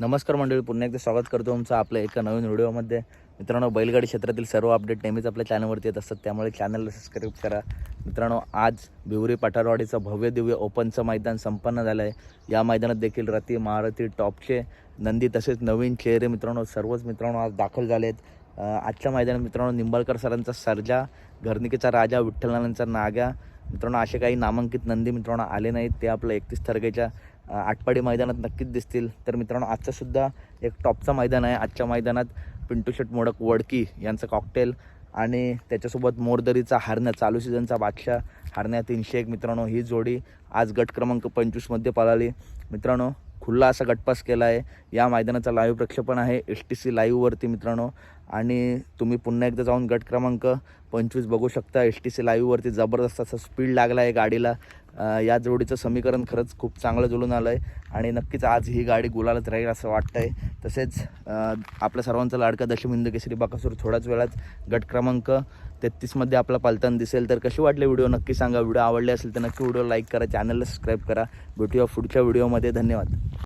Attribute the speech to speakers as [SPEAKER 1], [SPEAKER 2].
[SPEAKER 1] नमस्कार मंडळी पुन्हा एकदा स्वागत करतो तुमचं आपल्या एका नवीन व्हिडिओमध्ये. मित्रांनो बैलगाडी क्षेत्रातील सर्व अपडेट नेहमीच आपल्या चॅनलवरती येत असतात त्यामुळे चॅनलला सबस्क्राईब करा. मित्रांनो आज भिवरी पठारवाडीचं भव्य दिव्य ओपनचं मैदान संपन्न झालं आहे या मैदानात देखील रती महारथी टॉपचे नंदी तसेच नवीन चेहरे मित्रांनो सर्वच मित्रांनो आज दाखल झाले आहेत आजच्या मैदानात मित्रांनो निंबाळकर सरांचा सर्जा घरनिकेचा राजा विठ्ठलनाथांचा नाग्या मित्रांनो असे काही नामांकित नंदी मित्रांनो आले नाहीत ते आपलं एकतीस तारखेच्या आटपाडी मैदानात नक्कीच दिसतील. तर मित्रांनो आजचं सुद्धा एक टॉपचं मैदान आहे. आजच्या मैदानात पिंटू शेट मोडक वडकी यांचं कॉकटेल आणि त्याच्यासोबत मोरदरीचा हरण्या चालू सीझनचा बादशाह हरण्या तीनशे एक. मित्रांनो ही जोडी आज गट क्रमांक पंचवीसमध्ये पळाली. मित्रांनो खुल्ला असा गटपास केला आहे या मैदानाचा लाईव्ह प्रक्षेपण आहे एस टी सी लाईव्हवरती मित्रांनो. आणि तुम्ही पुन्हा एकदा जाऊन गट क्रमांक पंचवीस बघू शकता. एस टी सी लाईव्हवरती जबरदस्त असं स्पीड लागला आहे गाडीला. या जोडीचं समीकरण खरंच खूप चांगलं जुळून आलं आहे आणि नक्कीच आज ही गाडी गुलालच राहील असं वाटतं आहे तसेच आपल्या सर्वांचा लाडका दशमिंद केसरी बाकासूर थोड्याच वेळात गट क्रमांक तेहतीसमध्ये आपला पालतान दिसेल. तर कशी वाटले व्हिडिओ नक्की सांगा. व्हिडिओ आवडले असेल तर नक्की व्हिडिओ लाईक करा चॅनलला सबस्क्राईब करा. भेटूया पुढच्या व्हिडिओमध्ये. धन्यवाद.